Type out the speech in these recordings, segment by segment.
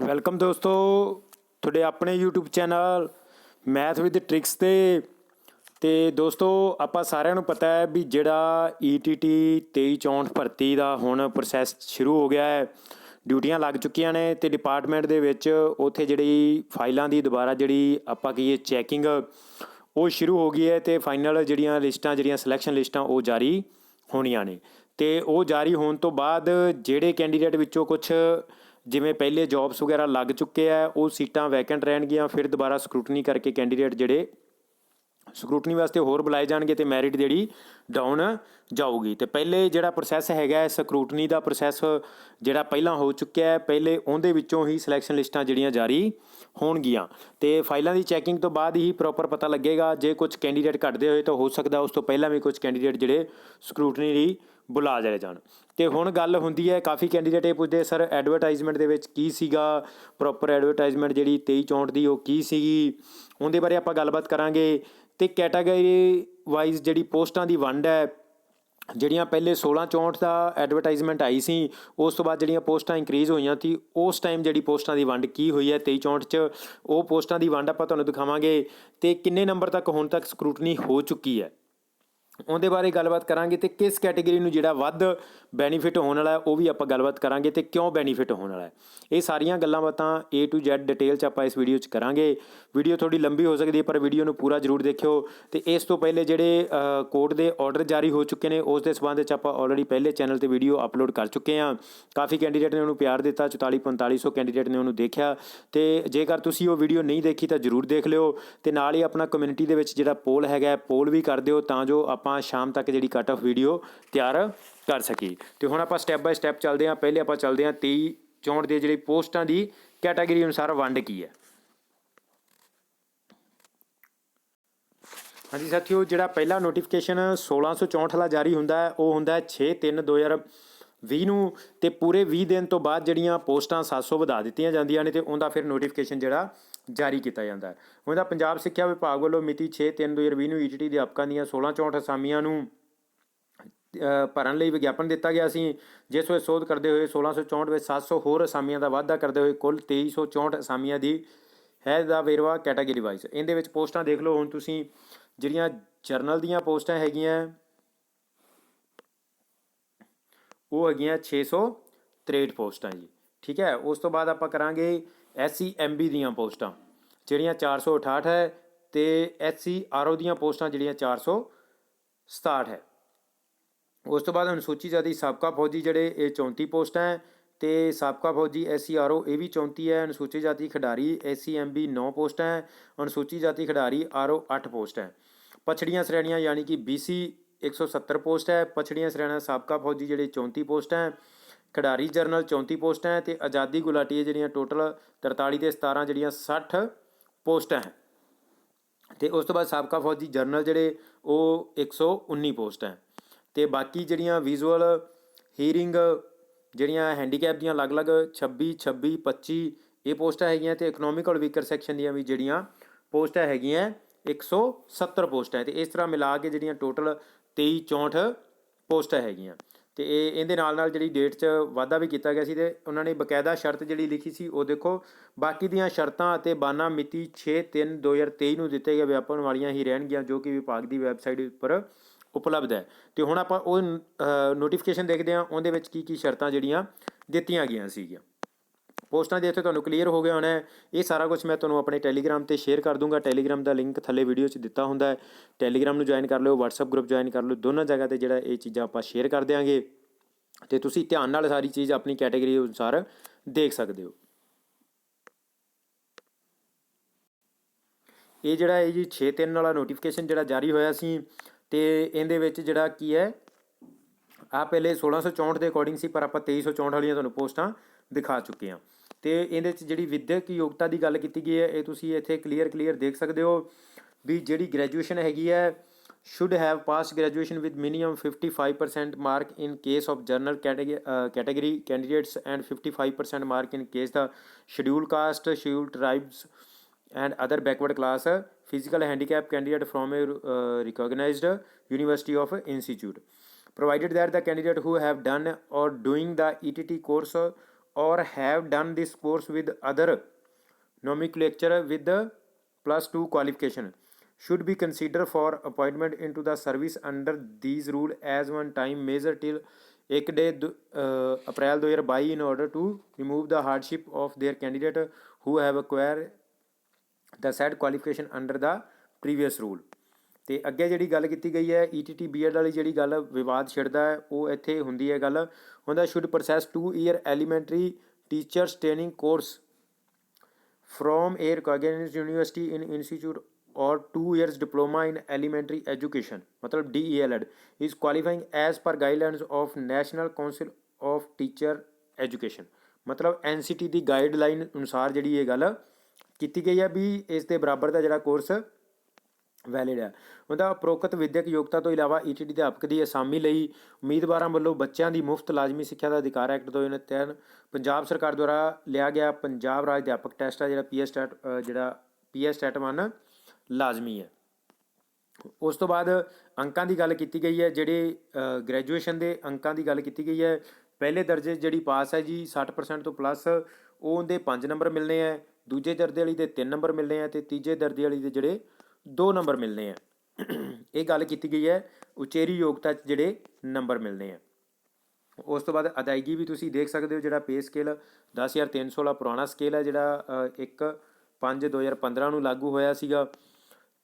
Welcome ਦੋਸਤੋ, ਤੁਹਾਡੇ ਆਪਣੇ YouTube channel math with tricks ਤੇ। ਤੇ ਦੋਸਤੋ, ਆਪਾਂ ਸਾਰਿਆਂ ਨੂੰ ਪਤਾ ਹੈ ਵੀ ਜਿਹੜਾ E ETT 2364 ਭਰਤੀ ਦਾ ਹੁਣ ਪ੍ਰੋਸੈਸ ਸ਼ੁਰੂ ਹੋ ਗਿਆ ਹੈ, ਡਿਊਟੀਆਂ ਲੱਗ ਚੁੱਕੀਆਂ ਨੇ ਤੇ ਡਿਪਾਰਟਮੈਂਟ ਦੇ ਵਿੱਚ ਉੱਥੇ ਜਿਹੜੀ ਫਾਈਲਾਂ ਦੀ ਦੁਬਾਰਾ ਜਿਹੜੀ ਆਪਾਂ ਕਹੀਏ ਚੈਕਿੰਗ ਉਹ ਸ਼ੁਰੂ ਹੋ ਗਈ ਹੈ ਤੇ ਫਾਈਨਲ ਜਿਹੜੀਆਂ ਲਿਸਟਾਂ, ਜਿਹੜੀਆਂ ਸਿਲੈਕਸ਼ਨ ਲਿਸਟਾਂ, ਉਹ ਜਾਰੀ ਹੋਣੀਆਂ ਨੇ। ਤੇ ਉਹ ਜਾਰੀ ਹੋਣ ਤੋਂ ਬਾਅਦ ਜਿਹੜੇ ਕੈਂਡੀਡੇਟ ਵਿੱਚੋਂ ਕੁਝ ਜਿਵੇਂ ਪਹਿਲੇ ਜੌਬਸ ਵਗੈਰਾ ਲੱਗ ਚੁੱਕੇ ਆ, ਉਹ ਸੀਟਾਂ ਵੈਕੈਂਟ ਰਹਿਣਗੀਆਂ, ਫਿਰ ਦੁਬਾਰਾ ਸਕਰੂਟਨੀ ਕਰਕੇ ਕੈਂਡੀਡੇਟ ਜਿਹੜੇ ਸਕਰੂਟਨੀ ਵਾਸਤੇ ਹੋਰ ਬੁਲਾਏ ਜਾਣਗੇ ਤੇ ਮੈਰਿਟ ਜਿਹੜੀ ਡਾਊਨ ਜਾਊਗੀ। ਤੇ ਪਹਿਲੇ ਜਿਹੜਾ ਪ੍ਰੋਸੈਸ ਹੈਗਾ ਹੈ ਸਕਰੂਟਨੀ ਦਾ ਪ੍ਰੋਸੈਸ ਜਿਹੜਾ ਪਹਿਲਾਂ ਹੋ ਚੁੱਕਿਆ ਹੈ, ਪਹਿਲੇ ਉਹਦੇ ਵਿੱਚੋਂ ਹੀ ਸਿਲੈਕਸ਼ਨ ਲਿਸਟਾਂ ਜਿਹੜੀਆਂ ਜਾਰੀ ਹੋਣਗੀਆਂ। ਤੇ ਫਾਈਲਾਂ ਦੀ ਚੈਕਿੰਗ ਤੋਂ ਬਾਅਦ ਹੀ ਪ੍ਰੋਪਰ ਪਤਾ ਲੱਗੇਗਾ, ਜੇ ਕੁਝ ਕੈਂਡੀਡੇਟ ਘਟਦੇ ਹੋਏ ਤਾਂ ਹੋ ਸਕਦਾ ਉਸ ਤੋਂ ਪਹਿਲਾਂ ਵੀ ਕੁਝ ਕੈਂਡੀਡੇਟ ਜਿਹੜੇ ਸਕਰੂਟਨੀ ਲਈ ਬੁਲਾ ਜਾਏ ਜਾਣ। ਤੇ ਹੁਣ ਗੱਲ ਹੁੰਦੀ ਹੈ, ਕਾਫੀ ਕੈਂਡੀਡੇਟ ਇਹ ਪੁੱਛਦੇ ਸਰ ਐਡਵਰਟਾਈਜ਼ਮੈਂਟ ਦੇ ਵਿੱਚ ਕੀ ਸੀਗਾ? ਪ੍ਰੋਪਰ ਐਡਵਰਟਾਈਜ਼ਮੈਂਟ ਜਿਹੜੀ 2364 ਦੀ, ਉਹ ਕੀ ਸੀਗੀ? ਉਹਦੇ ਬਾਰੇ ਆਪਾਂ ਗੱਲਬਾਤ ਕਰਾਂਗੇ। ਤੇ ਕੈਟਾਗਰੀ ਵਾਈਜ਼ ਜਿਹੜੀ ਪੋਸਟਾਂ ਦੀ ਵੰਡ ਹੈ, ਜਿਹੜੀਆਂ ਪਹਿਲੇ 1664 ਦਾ ਐਡਵਰਟਾਈਜ਼ਮੈਂਟ ਆਈ ਸੀ, ਉਸ ਤੋਂ ਬਾਅਦ ਜਿਹੜੀਆਂ ਪੋਸਟਾਂ ਇੰਕਰੀਜ਼ ਹੋਈਆਂ ਸੀ, ਉਸ ਟਾਈਮ ਜਿਹੜੀ ਪੋਸਟਾਂ ਦੀ ਵੰਡ ਕੀ ਹੋਈ ਹੈ 2364 ਚ, ਉਹ ਪੋਸਟਾਂ ਦੀ ਵੰਡ ਆਪਾਂ ਤੁਹਾਨੂੰ ਦਿਖਾਵਾਂਗੇ। ਤੇ ਕਿੰਨੇ ਨੰਬਰ ਤੱਕ ਹੁਣ ਤੱਕ ਸਕਰੂਟਨੀ ਹੋ ਚੁੱਕੀ ਹੈ? ਉਹਦੇ ਬਾਰੇ ਗੱਲਬਾਤ ਕਰਾਂਗੇ ਤੇ ਕਿਸ ਕੈਟਾਗਰੀ ਨੂੰ ਜਿਹੜਾ ਵੱਧ ਬੈਨੀਫਿਟ ਹੋਣ ਵਾਲਾ ਉਹ ਵੀ ਆਪਾਂ ਗੱਲਬਾਤ ਕਰਾਂਗੇ ਤੇ ਕਿਉਂ ਬੈਨੀਫਿਟ ਹੋਣ ਵਾਲਾ ਹੈ। ਇਹ ਸਾਰੀਆਂ ਗੱਲਾਂ ਬਾਤਾਂ A to Z ਡਿਟੇਲ ਚ ਆਪਾਂ ਇਸ ਵੀਡੀਓ ਚ ਕਰਾਂਗੇ। ਵੀਡੀਓ ਥੋੜੀ ਲੰਬੀ ਹੋ ਸਕਦੀ ਹੈ, ਪਰ ਵੀਡੀਓ ਨੂੰ ਪੂਰਾ ਜ਼ਰੂਰ ਦੇਖਿਓ। ਤੇ ਇਸ ਤੋਂ ਪਹਿਲੇ ਜਿਹੜੇ ਕੋਰਟ ਦੇ ਆਰਡਰ ਜਾਰੀ ਹੋ ਚੁੱਕੇ ਨੇ, ਉਸ ਦੇ ਸਬੰਧ ਵਿੱਚ ਆਪਾਂ ਆਲਰੇਡੀ ਪਹਿਲੇ ਚੈਨਲ ਤੇ ਵੀਡੀਓ ਅਪਲੋਡ ਕਰ ਚੁੱਕੇ ਹਾਂ। ਕਾਫੀ ਕੈਂਡੀਡੇਟ ਨੇ ਉਹਨੂੰ ਪਿਆਰ ਦਿੱਤਾ 44 4500 ਕੈਂਡੀਡੇਟ ਨੇ ਉਹਨੂੰ ਦੇਖਿਆ। ਤੇ ਜੇਕਰ ਤੁਸੀਂ ਉਹ ਵੀਡੀਓ ਨਹੀਂ ਦੇਖੀ ਤਾਂ ਜ਼ਰੂਰ ਦੇਖ ਲਿਓ। ਤੇ ਨਾਲ ਹੀ ਆਪਣਾ ਕਮਿਊਨਿਟੀ ਦੇ ਵਿੱਚ ਜਿਹੜਾ ਪੋਲ ਹੈਗਾ ਪੋਲ ਵੀ ਕਰ ਦਿਓ ਤਾਂ ਜੋ ਆਪਾਂ ਸ਼ਾਮ ਤੱਕ ਜਿਹੜੀ ਕੱਟ ਆਫ ਵੀਡੀਓ ਤਿਆਰ ਕਰ ਸਕੀ ਤੇ ਹੁਣ ਆਪਾਂ ਸਟੈਪ ਬਾਈ ਸਟੈਪ ਚੱਲਦੇ ਹਾਂ। ਪਹਿਲੇ ਆਪਾਂ ਚੱਲਦੇ ਹਾਂ 23 64 ਦੇ ਜਿਹੜੀ ਪੋਸਟਾਂ ਦੀ ਕੈਟਾਗਰੀ ਅਨੁਸਾਰ ਵੰਡ ਕੀ ਹੈ। ਹਾਂਜੀ, ਸਾਥੀਓ, ਜਿਹੜਾ ਪਹਿਲਾ ਨੋਟੀਫਿਕੇਸ਼ਨ 1664 ਵਾਲਾ ਜਾਰੀ ਹੁੰਦਾ ਹੈ, ਉਹ ਹੁੰਦਾ ਹੈ ਵੀਹ ਨੂੰ ਤੇ ਪੂਰੇ 20 ਦਿਨ ਤੋਂ ਬਾਅਦ ਜਿਹੜੀਆਂ ਪੋਸਟਾਂ 700 ਵਧਾ ਦਿੱਤੀਆਂ ਜਾਂਦੀਆਂ ਨੇ ਤੇ ਉਹਦਾ ਫਿਰ ਨੋਟੀਫਿਕੇਸ਼ਨ ਜਿਹੜਾ ਜਾਰੀ ਕੀਤਾ ਜਾਂਦਾ ਹੈ। ਉਹਦਾ ਪੰਜਾਬ ਸਿੱਖਿਆ ਵਿਭਾਗ ਵੱਲੋਂ ਮਿਤੀ 6/3/2020 ਨੂੰ ਈਟੀਟੀ ਦੇ ਅਧਿਆਪਕਾਂ ਦੀਆਂ 1664 ਅਸਾਮੀਆਂ ਨੂੰ ਭਰਨ ਲਈ ਵਿਗਿਆਪਨ ਦਿੱਤਾ ਗਿਆ ਸੀ, ਜਿਸ ਵਿੱਚ ਸੋਧ ਕਰਦੇ ਹੋਏ 1664 ਵਿੱਚ 700 ਹੋਰ ਅਸਾਮੀਆਂ ਦਾ ਵਾਧਾ ਕਰਦੇ ਹੋਏ ਕੁੱਲ 2364 ਅਸਾਮੀਆਂ ਦੀ ਹੈ ਦਾ ਵੇਰਵਾ ਕੈਟਾਗਰੀ ਵਾਈਜ਼ ਇਹਦੇ ਵਿੱਚ ਪੋਸਟਾਂ ਦੇਖ ਲਓ, ਹੁਣ ਤੁਸੀਂ ਜਿਹੜੀਆਂ ਜਰਨਲ ਦੀਆਂ ਪੋਸਟਾਂ ਹੈਗੀਆਂ ਉਹ ਹੈਗੀਆਂ 663 ਪੋਸਟਾਂ ਜੀ, ਠੀਕ ਹੈ? ਉਸ ਤੋਂ ਬਾਅਦ ਆਪਾਂ ਕਰਾਂਗੇ ਐਸਸੀ ਐਮਬੀ ਦੀਆਂ ਪੋਸਟਾਂ, ਜਿਹੜੀਆਂ 468 ਹੈ ਤੇ ਐਸਸੀ ਆਰਓ ਦੀਆਂ ਪੋਸਟਾਂ ਜਿਹੜੀਆਂ 467 ਹੈ। ਉਸ ਤੋਂ ਬਾਅਦ ਅਨੁਸੂਚੀ ਜਾਤੀ ਸਾਬਕਾ ਫੌਜੀ ਜਿਹੜੇ ਇਹ 34 ਪੋਸਟਾਂ ਹੈ ਤੇ ਸਾਬਕਾ ਫੌਜੀ ਐਸਸੀਆਰਓ ਇਹ ਵੀ 34 ਹੈ ਅਨੁਸੂਚਿਤ ਜਾਤੀ ਖਿਡਾਰੀ ਐਸਸੀਐਮਬੀ 9 ਪੋਸਟਾਂ ਹੈ, ਅਨੁਸੂਚੀ ਜਾਤੀ ਖਿਡਾਰੀ ਆਰਓ 8 ਪੋਸਟ ਹੈ। ਪਛੜੀਆਂ ਸ਼੍ਰੇਣੀਆਂ ਯਾਨੀ ਕਿ BC 170 ਪੋਸਟ ਹੈ, ਪਛੜੀਆਂ ਸ਼੍ਰੇਣੀਆਂ ਸਾਬਕਾ ਫੌਜੀ ਜਿਹੜੇ 34 ਪੋਸਟਾਂ ਹੈ, ਖਿਡਾਰੀ ਜਰਨਲ 34 ਪੋਸਟਾਂ ਹੈ ਤੇ ਆਜ਼ਾਦੀ ਗੁਲਾਟੀਏ ਜਿਹੜੀਆਂ ਟੋਟਲ 43 ਤੇ 17 ਜਿਹੜੀਆਂ 60 ਪੋਸਟਾਂ ਹੈ। ਤੇ ਉਸ ਤੋਂ ਬਾਅਦ ਸਾਬਕਾ ਫੌਜੀ ਜਰਨਲ ਜਿਹੜੇ ਉਹ 119 ਪੋਸਟ ਹੈ। ਤੇ ਬਾਕੀ ਜਿਹੜੀਆਂ ਵਿਜ਼ੂਅਲ ਹੀਰਿੰਗ ਜਿਹੜੀਆਂ ਹੈਂਡੀਕੈਪ ਦੀਆਂ ਅਲੱਗ-ਅਲੱਗ 26 26 25 ਇਹ ਪੋਸਟਾਂ ਹੈਗੀਆਂ ਤੇ ਇਕਨੋਮਿਕਲ ਵੀਕਰ ਸੈਕਸ਼ਨ ਦੀਆਂ ਵੀ ਜਿਹੜੀਆਂ ਪੋਸਟਾਂ ਹੈਗੀਆਂ 170 ਪੋਸਟਾਂ ਹੈ। ਤੇ ਇਸ ਤਰ੍ਹਾਂ ਮਿਲਾ ਕੇ ਜਿਹੜੀਆਂ ਟੋਟਲ 23 64 ਪੋਸਟਾਂ ਹੈਗੀਆਂ। ਤੇ ਇਹ ਇਹਦੇ ਨਾਲ ਨਾਲ ਜਿਹੜੀ ਡੇਟ 'ਚ ਵਾਧਾ ਵੀ ਕੀਤਾ ਗਿਆ ਸੀ ਤੇ ਉਹਨਾਂ ਨੇ ਬਕਾਇਦਾ ਸ਼ਰਤ ਜਿਹੜੀ ਲਿਖੀ ਸੀ, ਉਹ ਦੇਖੋ, ਬਾਕੀ ਦੀਆਂ ਸ਼ਰਤਾਂ ਅਤੇ ਬਾਨਾ ਮਿਤੀ 6/3/2023 ਨੂੰ ਦਿੱਤੇ ਗਏ ਵਿਆਪਨ ਵਾਲੀਆਂ ਹੀ ਰਹਿਣਗੀਆਂ, ਜੋ ਕਿ ਵਿਭਾਗ ਦੀ ਵੈਬਸਾਈਟ ਉੱਪਰ ਉਪਲਬਧ ਹੈ। ਤੇ ਹੁਣ ਆਪਾਂ ਉਹ ਨੋਟੀਫਿਕੇਸ਼ਨ ਦੇਖਦੇ ਹਾਂ, ਉਹਦੇ ਵਿੱਚ ਕੀ ਕੀ ਸ਼ਰਤਾਂ ਜਿਹੜੀਆਂ ਦਿੱਤੀਆਂ ਗਈਆਂ ਸੀਗੀਆਂ। ਪੋਸਟਾਂ ਦੇ ਇੱਥੇ ਤੁਹਾਨੂੰ ਕਲੀਅਰ ਹੋ ਗਿਆ ਹੋਣਾ ਇਹ ਸਾਰਾ ਕੁਝ ਮੈਂ ਤੁਹਾਨੂੰ ਆਪਣੇ ਟੈਲੀਗ੍ਰਾਮ ਤੇ ਸ਼ੇਅਰ ਕਰ ਦੂੰਗਾ। ਟੈਲੀਗ੍ਰਾਮ ਦਾ ਲਿੰਕ ਥੱਲੇ ਵੀਡੀਓ 'ਚ ਦਿੱਤਾ ਹੁੰਦਾ ਹੈ। ਟੈਲੀਗ੍ਰਾਮ ਨੂੰ ਜੁਆਇਨ ਕਰ ਲਿਓ, WhatsApp ਗਰੁੱਪ ਜੁਆਇਨ ਕਰ ਲਿਓ। ਦੋਨਾਂ ਜਗ੍ਹਾ ਤੇ ਜਿਹੜਾ ਇਹ ਚੀਜ਼ਾਂ ਆਪਾਂ ਸ਼ੇਅਰ ਕਰ ਦਿਆਂਗੇ। ਤੇ ਤੁਸੀਂ ਧਿਆਨ ਨਾਲ ਸਾਰੀ ਚੀਜ਼ ਆਪਣੀ ਕੈਟਾਗਰੀ ਅਨੁਸਾਰ ਦੇਖ ਸਕਦੇ ਹੋ। ਇਹ ਜਿਹੜਾ ਇਹ ਜੀ 6-3 ਵਾਲਾ ਨੋਟੀਫਿਕੇਸ਼ਨ ਜਿਹੜਾ ਜਾਰੀ ਹੋਇਆ ਸੀ, ਤੇ ਇਹਦੇ ਵਿੱਚ ਜਿਹੜਾ ਕੀ ਹੈ ਆ ਪਹਿਲੇ 1664 ਦੇ ਅਕੋਰਡਿੰਗ ਸੀ, ਪਰ ਆਪਾਂ 2364 ਵਾਲੀਆਂ ਤੁਹਾਨੂੰ ਪੋਸਟਾਂ ਦਿਖਾ ਚੁੱਕੇ ਹਾਂ। ਤੇ ਇਹਦੇ ਵਿੱਚ ਜਿਹੜੀ ਵਿਦਿਅਕ ਯੋਗਤਾ ਦੀ ਗੱਲ ਕੀਤੀ ਗਈ ਹੈ ਇਹ ਤੁਸੀਂ ਇੱਥੇ ਕਲੀਅਰ ਕਲੀਅਰ ਦੇਖ ਸਕਦੇ ਹੋ ਵੀ ਜਿਹੜੀ ਗ੍ਰੈਜੂਏਸ਼ਨ ਹੈਗੀ ਹੈ should have passed graduation with minimum 55% mark in case of general category, uh, category candidates and 55% mark in case the scheduled caste scheduled tribes and other backward class uh, physical handicap candidate from a uh, recognized university of institute provided that the candidate who have done or doing the ett course uh, or have done this course with other nomenclature with the plus 2 qualification should be considered for appointment into the service under these rule as one time measure till a day uh, April 2022 in order to remove the hardship of their candidate who have acquired the said qualification under the previous rule. ਅਤੇ ਅੱਗੇ ਜਿਹੜੀ ਗੱਲ ਕੀਤੀ ਗਈ ਹੈ E T T B Ed ਵਾਲੀ ਜਿਹੜੀ ਗੱਲ ਵਿਵਾਦ ਛਿੜਦਾ ਹੈ ਉਹ ਇੱਥੇ ਹੁੰਦੀ ਹੈ ਗੱਲ ਹੁੰਦਾ should process 2 year elementary teachers training course from a recognized university in institute or two years diploma in elementary education मतलब D E L Ed is qualifying as per guidelines of National Council of Teacher Education ਮਤਲਬ N C T ਦੀ guideline ਅਨੁਸਾਰ ਜਿਹੜੀ ਇਹ ਗੱਲ ਕੀਤੀ ਗਈ ਹੈ ਵੀ ਇਸ ਦੇ ਬਰਾਬਰ ਦਾ ਜਿਹੜਾ ਕੋਰਸ ਵੈਲਿਡ ਹੈ। ਉਹਦਾ ਉਪਰੋਕਤ ਵਿਦਿਅਕ ਯੋਗਤਾ ਤੋਂ ਇਲਾਵਾ ETT ਦੇ ਅਧਿਆਪਕ ਦੀ ਅਸਾਮੀ ਲਈ ਉਮੀਦਵਾਰਾਂ ਵੱਲੋਂ ਬੱਚਿਆਂ ਦੀ ਮੁਫਤ ਲਾਜ਼ਮੀ ਸਿੱਖਿਆ ਦਾ ਅਧਿਕਾਰ ਐਕਟ 2003 ਪੰਜਾਬ ਸਰਕਾਰ ਦੁਆਰਾ ਲਿਆ ਗਿਆ ਪੰਜਾਬ ਰਾਜ ਅਧਿਆਪਕ ਟੈਸਟ ਆ ਜਿਹੜਾ ਪੀਐਸ ਟੈਟ ਜਿਹੜਾ ਪੀਐਸ ਟੈਟ 1 ਲਾਜ਼ਮੀ ਹੈ। ਉਸ ਤੋਂ ਬਾਅਦ ਅੰਕਾਂ ਦੀ ਗੱਲ ਕੀਤੀ ਗਈ ਹੈ, ਜਿਹੜੇ ਗ੍ਰੈਜੂਏਸ਼ਨ ਦੇ ਅੰਕਾਂ ਦੀ ਗੱਲ ਕੀਤੀ ਗਈ ਹੈ, ਪਹਿਲੇ ਦਰਜੇ ਜਿਹੜੀ ਪਾਸ ਹੈ ਜੀ 60% ਤੋਂ ਪਲੱਸ ਉਹਦੇ 5 ਨੰਬਰ ਮਿਲਨੇ ਹੈ, ਦੂਜੇ ਦਰਜੇ ਵਾਲੀ ਦੇ 3 ਨੰਬਰ ਮਿਲਨੇ ਹੈ ਤੇ ਤੀਜੇ ਦਰਜੇ ਵਾਲੀ ਦੇ ਜਿਹੜੇ ਦੋ ਨੰਬਰ ਮਿਲਨੇ ਹੈ ਇਹ ਗੱਲ ਕੀਤੀ ਗਈ ਹੈ, ਉਚੇਰੀ ਯੋਗਤਾ 'ਚ ਜਿਹੜੇ ਨੰਬਰ ਮਿਲਨੇ ਹੈ ਉਸ ਤੋਂ ਬਾਅਦ ਅਦਾਇਗੀ ਵੀ ਤੁਸੀਂ ਦੇਖ ਸਕਦੇ ਹੋ, ਜਿਹੜਾ ਪੇ ਸਕੇਲ 10300 ਵਾਲਾ ਪੁਰਾਣਾ ਸਕੇਲ ਹੈ, ਜਿਹੜਾ 1 5 2015 ਨੂੰ ਲਾਗੂ ਹੋਇਆ ਸੀਗਾ।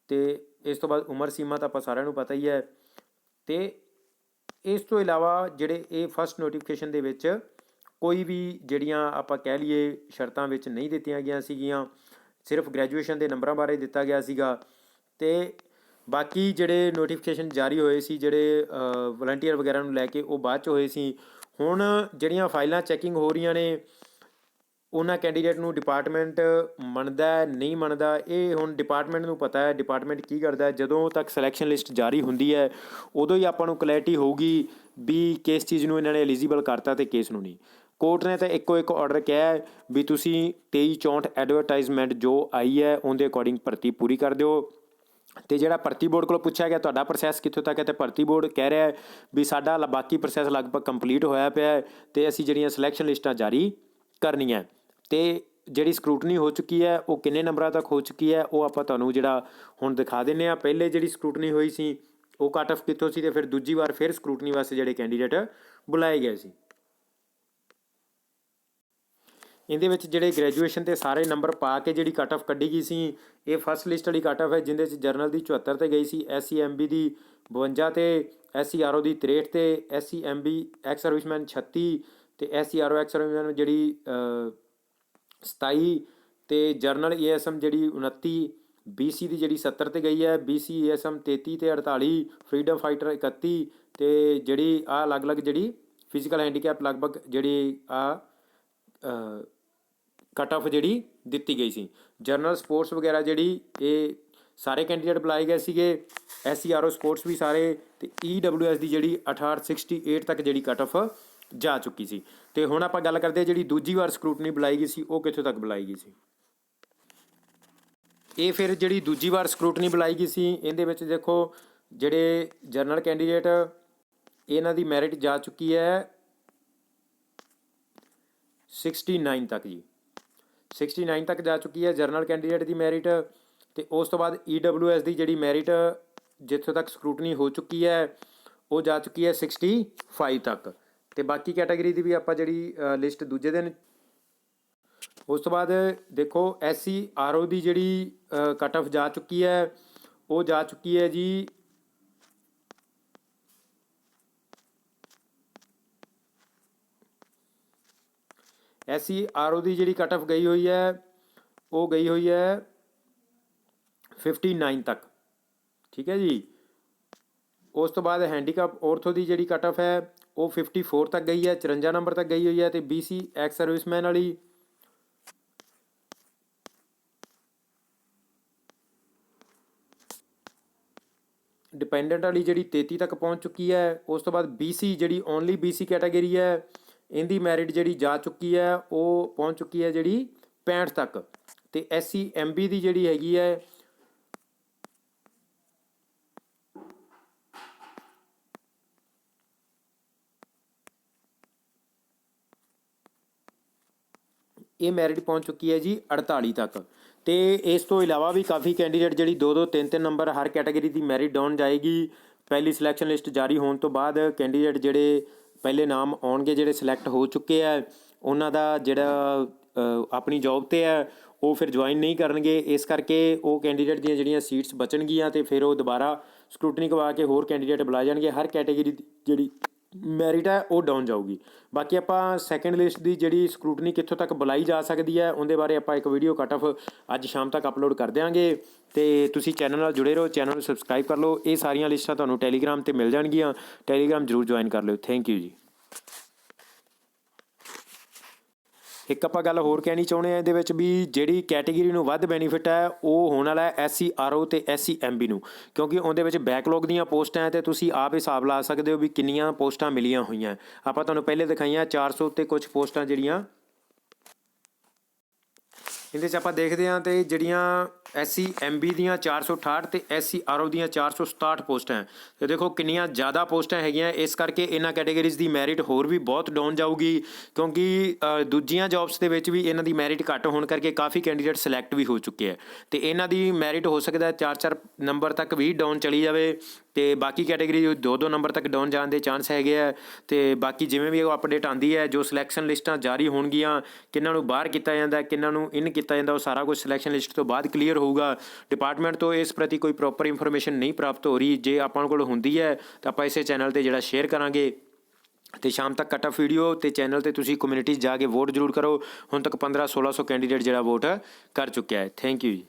ਤੇ ਇਸ ਤੋਂ ਬਾਅਦ ਉਮਰ ਸੀਮਾ ਤਾਂ ਆਪਾਂ ਸਾਰਿਆਂ ਨੂੰ ਪਤਾ ਹੀ ਹੈ। ਤੇ ਇਸ ਤੋਂ ਇਲਾਵਾ ਜਿਹੜੇ ਇਹ ਫਸਟ ਨੋਟੀਫਿਕੇਸ਼ਨ ਦੇ ਵਿੱਚ ਕੋਈ ਵੀ ਜਿਹੜੀਆਂ ਆਪਾਂ ਕਹਿ ਲਈਏ ਸ਼ਰਤਾਂ ਵਿੱਚ ਨਹੀਂ ਦਿੱਤੀਆਂ ਗਈਆਂ ਸੀਗੀਆਂ, ਸਿਰਫ ਗ੍ਰੈਜੂਏਸ਼ਨ ਦੇ ਨੰਬਰਾਂ ਬਾਰੇ ਦਿੱਤਾ ਗਿਆ ਸੀਗਾ। ਤੇ ਬਾਕੀ ਜਿਹੜੇ ਨੋਟੀਫਿਕੇਸ਼ਨ ਜਾਰੀ ਹੋਏ ਸੀ, ਜਿਹੜੇ ਵਲੰਟੀਅਰ ਵਗੈਰਾ ਨੂੰ ਲੈ ਕੇ ਉਹ ਬਾਅਦ ਚ ਹੋਏ ਸੀ, ਹੁਣ ਜਿਹੜੀਆਂ ਫਾਈਲਾਂ ਚੈਕਿੰਗ ਹੋ ਰਹੀਆਂ ਨੇ, ਉਹਨਾਂ ਕੈਂਡੀਡੇਟ ਨੂੰ ਡਿਪਾਰਟਮੈਂਟ ਮੰਨਦਾ ਨਹੀਂ ਮੰਨਦਾ, ਇਹ ਹੁਣ ਡਿਪਾਰਟਮੈਂਟ ਨੂੰ ਪਤਾ ਹੈ ਡਿਪਾਰਟਮੈਂਟ ਕੀ ਕਰਦਾ ਜਦੋਂ ਤੱਕ ਸਿਲੈਕਸ਼ਨ ਲਿਸਟ ਜਾਰੀ ਹੁੰਦੀ ਹੈ, ਉਦੋਂ ਹੀ ਆਪਾਂ ਨੂੰ ਕਲੈਰਿਟੀ ਹੋਊਗੀ ਵੀ ਕਿਸ ਚੀਜ਼ ਨੂੰ ਇਹਨਾਂ ਨੇ ਐਲੀਜੀਬਲ ਕਰਤਾ ਤੇ ਕਿਸ ਨੂੰ ਨਹੀਂ। ਕੋਰਟ ਨੇ ਤਾਂ ਇੱਕੋ ਇੱਕ ਆਰਡਰ ਕਿਹਾ ਵੀ ਤੁਸੀਂ 2364 ਐਡਵਰਟਾਈਜ਼ਮੈਂਟ ਜੋ ਆਈ ਹੈ, ਉਹਦੇ ਅਕੋਰਡਿੰਗ ਭਰਤੀ ਪੂਰੀ ਕਰ ਦਿਓ। ਤੇ ਜਿਹੜਾ ਭਰਤੀ ਬੋਰਡ ਕੋਲੋਂ ਪੁੱਛਿਆ ਗਿਆ, ਤੁਹਾਡਾ ਪ੍ਰੋਸੈਸ ਕਿੱਥੋਂ ਤੱਕ ਹੈ? ਤੇ ਭਰਤੀ ਬੋਰਡ ਕਹਿ ਰਿਹਾ ਹੈ ਵੀ ਸਾਡਾ ਲ- ਬਾਕੀ ਪ੍ਰੋਸੈਸ ਲਗਭਗ ਕੰਪਲੀਟ ਹੋਇਆ ਪਿਆ ਹੈ ਤੇ ਅਸੀਂ ਜਿਹੜੀਆਂ ਸਿਲੈਕਸ਼ਨ ਲਿਸਟਾਂ ਜਾਰੀ ਕਰਨੀਆਂ ਤੇ ਜਿਹੜੀ ਸਕਰੂਟਨੀ ਹੋ ਚੁੱਕੀ ਹੈ, ਉਹ ਕਿੰਨੇ ਨੰਬਰਾਂ ਤੱਕ ਹੋ ਚੁੱਕੀ ਹੈ, ਉਹ ਆਪਾਂ ਤੁਹਾਨੂੰ ਜਿਹੜਾ ਹੁਣ ਦਿਖਾ ਦਿੰਨੇ ਆ ਪਹਿਲੇ ਜਿਹੜੀ ਸਕਰੂਟਨੀ ਹੋਈ ਸੀ, ਉਹ ਕੱਟ ਆਫ ਕਿੱਥੋਂ ਸੀ ਤੇ ਫਿਰ ਦੂਜੀ ਵਾਰ ਫਿਰ ਸਕਰੂਟਨੀ ਵਾਸਤੇ ਜਿਹੜੇ ਕੈਂਡੀਡੇਟ ਬੁਲਾਏ ਗਏ ਸੀ। ਇਹਦੇ ਵਿੱਚ ਜਿਹੜੇ ਗ੍ਰੈਜੂਏਸ਼ਨ ਤੇ ਸਾਰੇ ਨੰਬਰ ਪਾ ਕੇ ਜਿਹੜੀ ਕੱਟ ਆਫ ਕੱਢੀ ਗਈ ਸੀ ਇਹ ਫਸਟ ਲਿਸਟ ਵਾਲੀ ਕੱਟ ਆਫ ਹੈ ਜਿੰਦੇ ਵਿੱਚ ਜਰਨਲ ਦੀ 74 ਤੇ ਗਈ ਸੀ ਐਸਸੀਐਮਬੀ ਦੀ 52 ਤੇ ਐਸਸੀਆਰਓ ਦੀ 63 ਤੇ ਐਸਸੀਐਮਬੀ ਐਕਸ ਸਰਵਿਸਮੈਨ 36 ਤੇ ਐਸਸੀਆਰਓ ਐਕਸ ਸਰਵਿਸਮੈਨ ਜਿਹੜੀ ਅਹ, 27 ਤੇ ਜਰਨਲ ਏਐਸਐਮ ਜਿਹੜੀ 29 BC ਦੀ ਜਿਹੜੀ 70 ਤੇ ਗਈ ਹੈ BC ਏਐਸਐਮ 33 ਤੇ 48 ਫਰੀडम ਫਾਈਟਰ 31 ਤੇ ਜਿਹੜੀ ਆ ਅਲੱਗ-ਅਲੱਗ ਜਿਹੜੀ ਫਿਜ਼ੀਕਲ ਹੈਂਡੀਕੈਪ ਲਗਭਗ ਜਿਹੜੀ ਆ ਕਟ ਆਫ ਜਿਹੜੀ ਦਿੱਤੀ ਗਈ ਸੀ। ਜਨਰਲ ਸਪੋਰਟਸ ਵਗੈਰਾ ਜਿਹੜੀ ਇਹ ਸਾਰੇ ਕੈਂਡੀਡੇਟ ਬੁਲਾਏ ਗਏ ਸੀਗੇ। ਐਸਸੀਆਰਓ ਸਪੋਰਟਸ ਵੀ ਸਾਰੇ ਤੇ ਈਡਬਲਯੂਐਸ ਦੀ ਜਿਹੜੀ 6868 ਤੱਕ ਜਿਹੜੀ ਕਟ ਆਫ ਜਾ ਚੁੱਕੀ ਸੀ। ਤੇ ਹੁਣ ਆਪਾਂ ਗੱਲ ਕਰਦੇ ਹਾਂ ਜਿਹੜੀ ਦੂਜੀ ਵਾਰ ਸਕਰੂਟਨੀ ਬੁਲਾਈ ਗਈ ਸੀ, ਉਹ ਕਿੱਥੋਂ ਤੱਕ ਬੁਲਾਈ ਗਈ ਸੀ? ਇਹ ਫਿਰ ਜਿਹੜੀ ਦੂਜੀ ਵਾਰ ਸਕਰੂਟਨੀ ਬੁਲਾਈ ਗਈ ਸੀ, ਇਹਦੇ ਵਿੱਚ ਦੇਖੋ ਜਿਹੜੇ ਜਨਰਲ ਕੈਂਡੀਡੇਟ ਇਹਨਾਂ ਦੀ ਮੈਰਿਟ ਜਾ ਚੁੱਕੀ ਹੈ 69 ਤੱਕ ਜੀ। 69 ਤੱਕ ਜਾ ਚੁੱਕੀ ਹੈ ਜਰਨਲ ਕੈਂਡੀਡੇਟ ਦੀ ਮੈਰਿਟ ਤੇ ਉਸ ਤੋਂ ਬਾਅਦ EWS ਦੀ ਜਿਹੜੀ ਮੈਰਿਟ ਜਿੱਥੋਂ ਤੱਕ ਸਕਰੂਟਨੀ ਹੋ ਚੁੱਕੀ ਹੈ, ਉਹ ਜਾ ਚੁੱਕੀ ਹੈ 65 ਤੱਕ। ਤੇ ਬਾਕੀ ਕੈਟਾਗਰੀ ਦੀ ਵੀ ਆਪਾਂ ਜਿਹੜੀ ਲਿਸਟ ਦੂਜੇ ਦਿਨ ਉਸ ਤੋਂ ਬਾਅਦ ਦੇਖੋ ਐਸਸੀ ਆਰਓ ਦੀ ਜਿਹੜੀ ਕਟ ਆਫ ਜਾ ਚੁੱਕੀ ਹੈ, ਉਹ ਜਾ ਚੁੱਕੀ ਹੈ ਜੀ ਐਸਸੀ ਆਰਓ ਦੀ ਜਿਹੜੀ ਕਟ ਆਫ ਗਈ ਹੋਈ ਹੈ, ਉਹ ਗਈ ਹੋਈ ਹੈ 59 ਤੱਕ। ਠੀਕ ਹੈ ਜੀ? ਉਸ ਤੋਂ ਬਾਅਦ ਹੈਂਡੀਕੈਪ ਔਰਥੋ ਦੀ ਜਿਹੜੀ ਕਟ ਆਫ ਹੈ, ਉਹ 54 ਤੱਕ ਗਈ ਹੈ 54 ਨੰਬਰ ਤੱਕ ਗਈ ਹੋਈ ਹੈ ਤੇ BC ਐਕਸ ਸਰਵਿਸਮੈਨ ਵਾਲੀ। ਡਿਪੈਂਡੈਂਟ ਵਾਲੀ ਜਿਹੜੀ 33 ਤੱਕ ਪਹੁੰਚ ਚੁੱਕੀ ਹੈ, ਉਸ ਤੋਂ ਬਾਅਦ BC ਜਿਹੜੀ ਓਨਲੀ BC ਕੈਟਾਗਰੀ ਹੈ ਇਹਦੀ ਮੈਰਿਟ ਜਿਹੜੀ ਜਾ ਚੁੱਕੀ ਹੈ, ਉਹ ਪਹੁੰਚ ਚੁੱਕੀ ਹੈ ਜਿਹੜੀ 65 ਤੱਕ। ਤੇ SC MB ਦੀ ਜਿਹੜੀ ਹੈਗੀ ਹੈ, ਇਹ ਮੈਰਿਟ ਪਹੁੰਚ ਚੁੱਕੀ ਹੈ ਜੀ 48 ਤੱਕ। ਤੇ ਇਸ ਤੋਂ ਇਲਾਵਾ ਵੀ ਕਾਫੀ ਕੈਂਡੀਡੇਟ ਜਿਹੜੀ 2 2 3 3 ਨੰਬਰ ਹਰ ਕੈਟਾਗਰੀ ਦੀ ਮੈਰਿਟ ਡਾਊਨ ਜਾਏਗੀ। ਪਹਿਲੀ ਸਿਲੈਕਸ਼ਨ ਲਿਸਟ ਜਾਰੀ ਹੋਣ ਤੋਂ ਬਾਅਦ ਕੈਂਡੀਡੇਟ ਜਿਹੜੇ ਪਹਿਲੇ ਨਾਮ ਆਉਣਗੇ ਜਿਹੜੇ ਸਿਲੈਕਟ ਹੋ ਚੁੱਕੇ ਆ, ਉਹਨਾਂ ਦਾ ਜਿਹੜਾ ਆਪਣੀ ਜੌਬ ਤੇ ਹੈ ਉਹ ਫਿਰ ਜੁਆਇਨ ਨਹੀਂ ਕਰਨਗੇ। ਇਸ ਕਰਕੇ ਉਹ ਕੈਂਡੀਡੇਟ ਦੀਆਂ ਜਿਹੜੀਆਂ ਸੀਟਸ ਬਚਣਗੀਆਂ ਤੇ ਫਿਰ ਉਹ ਦੁਬਾਰਾ ਸਕਰੂਟਨੀ ਕਰਵਾ ਕੇ ਹੋਰ ਕੈਂਡੀਡੇਟ ਬੁਲਾਏ ਜਾਣਗੇ। ਹਰ ਕੈਟਾਗਰੀ ਜਿਹੜੀ ਮੈਰਿਟ ਹੈ, ਉਹ ਡਾਊਨ ਜਾਊਗੀ। ਬਾਕੀ ਆਪਾਂ ਸੈਕੰਡ ਲਿਸਟ ਦੀ ਜਿਹੜੀ ਸਕਰੂਟਨੀ ਕਿੱਥੋਂ ਤੱਕ ਬੁਲਾਈ ਜਾ ਸਕਦੀ ਹੈ, ਉਹਦੇ ਬਾਰੇ ਆਪਾਂ ਇੱਕ ਵੀਡੀਓ ਕੱਟ ਆਫ ਅੱਜ ਸ਼ਾਮ ਤੱਕ ਅਪਲੋਡ ਕਰ ਦਿਆਂਗੇ। ਤੇ ਤੁਸੀਂ ਚੈਨਲ ਨਾਲ ਜੁੜੇ ਰਹੋ ਚੈਨਲ ਨੂੰ ਸਬਸਕ੍ਰਾਈਬ ਕਰ ਲਓ। ਇਹ ਸਾਰੀਆਂ ਲਿਸਟਾਂ ਤੁਹਾਨੂੰ ਟੈਲੀਗ੍ਰਾਮ ਤੇ ਮਿਲ ਜਾਣਗੀਆਂ। ਟੈਲੀਗ੍ਰਾਮ ਜਰੂਰ ਜੁਆਇਨ ਕਰ ਲਿਓ। ਥੈਂਕ ਯੂ ਜੀ। ਇੱਕ ਆਪਾਂ ਗੱਲ ਹੋਰ ਕਹਿਣੀ ਚਾਹੁੰਦੇ ਆ ਇਹਦੇ ਵਿੱਚ ਵੀ ਜਿਹੜੀ ਕੈਟਾਗਰੀ ਨੂੰ ਵੱਧ ਬੈਨੀਫਿਟ ਹੈ, ਉਹ ਹੋਣ ਵਾਲਾ ਹੈ ਐਸਸੀ ਆਰਓ ਤੇ ਐਸਸੀ ਐਮਬੀ ਨੂੰ। ਕਿਉਂਕਿ ਉਹਦੇ ਵਿੱਚ ਬੈਕਲੌਗ ਦੀਆਂ ਪੋਸਟਾਂ ਹੈ ਤੇ ਤੁਸੀਂ ਆਪ ਹਿਸਾਬ ਲਾ ਸਕਦੇ ਹੋ ਵੀ ਕਿੰਨੀਆਂ ਪੋਸਟਾਂ ਮਿਲੀਆਂ ਹੋਈਆਂ। ਆਪਾਂ ਤੁਹਾਨੂੰ ਪਹਿਲੇ ਦਿਖਾਈਆਂ 400 ਤੇ ਕੁਝ ਪੋਸਟਾਂ ਜਿਹੜੀਆਂ ਇਹਦੇ 'ਚ ਆਪਾਂ ਦੇਖਦੇ ਹਾਂ ਤੇ ਜਿਹੜੀਆਂ ਐਸਸੀ ਐਮਬੀ ਦੀਆਂ 468 ਤੇ ਐਸਸੀ ਆਰਓ ਦੀਆਂ 467 ਪੋਸਟਾਂ ਹੈ। ਤੇ ਦੇਖੋ ਕਿੰਨੀਆਂ ਜ਼ਿਆਦਾ ਪੋਸਟਾਂ ਹੈਗੀਆਂ, ਇਸ ਕਰਕੇ ਇਹਨਾਂ ਕੈਟਾਗਰੀਜ਼ ਦੀ ਮੈਰਿਟ ਹੋਰ ਵੀ ਬਹੁਤ ਡਾਊਨ ਜਾਊਗੀ, ਕਿਉਂਕਿ ਦੂਜੀਆਂ ਜੌਬਸ ਦੇ ਵਿੱਚ ਵੀ ਇਹਨਾਂ ਦੀ ਮੈਰਿਟ ਘੱਟ ਹੋਣ ਕਰਕੇ ਕਾਫੀ ਕੈਂਡੀਡੇਟ ਸਿਲੈਕਟ ਵੀ ਹੋ ਚੁੱਕੇ ਹੈ। ਤੇ ਇਹਨਾਂ ਦੀ ਮੈਰਿਟ ਹੋ ਸਕਦਾ 4-4 ਨੰਬਰ ਤੱਕ ਵੀ ਡਾਊਨ ਚਲੀ ਜਾਵੇ। ਤੇ ਬਾਕੀ ਕੈਟਾਗਰੀ 2-2 ਨੰਬਰ ਤੱਕ ਡਾਊਨ ਜਾਣ ਦੇ ਚਾਂਸ ਹੈਗੇ ਆ ਤੇ ਬਾਕੀ ਜਿਵੇਂ ਵੀ ਉਹ ਅਪਡੇਟ ਆਂਦੀ ਹੈ, ਜੋ ਸਿਲੈਕਸ਼ਨ ਲਿਸਟਾਂ ਜਾਰੀ ਹੋਣਗੀਆਂ ਕਿੰਨਾਂ ਨੂੰ ਬਾਹਰ ਕੀਤਾ ਜਾਂਦਾ ਕਿੰਨਾਂ ਨੂੰ ਇਨ ਕੀਤਾ ਜਾਂਦਾ, ਉਹ ਸਾਰਾ ਕੁਝ ਸਿਲੈਕਸ਼ਨ ਲਿਸਟ ਤੋਂ ਬਾਅਦ ਕਲੀਅਰ ਹੋਊਗਾ। ਡਿਪਾਰਟਮੈਂਟ ਤੋਂ ਇਸ ਪ੍ਰਤੀ ਕੋਈ ਪ੍ਰੋਪਰ ਇਨਫੋਰਮੇਸ਼ਨ ਨਹੀਂ ਪ੍ਰਾਪਤ ਹੋ ਰਹੀ। ਜੇ ਆਪਾਂ ਕੋਲ ਹੁੰਦੀ ਹੈ, ਤਾਂ ਆਪਾਂ ਇਸੇ ਚੈਨਲ ਤੇ ਜਿਹੜਾ ਸ਼ੇਅਰ ਕਰਾਂਗੇ। ਤੇ ਸ਼ਾਮ ਤੱਕ ਕੱਟ ਆਫ ਵੀਡੀਓ ਤੇ ਚੈਨਲ ਤੇ ਤੁਸੀਂ ਕਮਿਊਨਿਟੀ ਜਾ ਕੇ ਵੋਟ ਜ਼ਰੂਰ ਕਰੋ। ਹੁਣ ਤੱਕ 15 1600 ਕੈਂਡੀਡੇਟ ਜਿਹੜਾ ਵੋਟ ਕਰ ਚੁੱਕਿਆ ਹੈ। ਥੈਂਕ ਯੂ ਜੀ।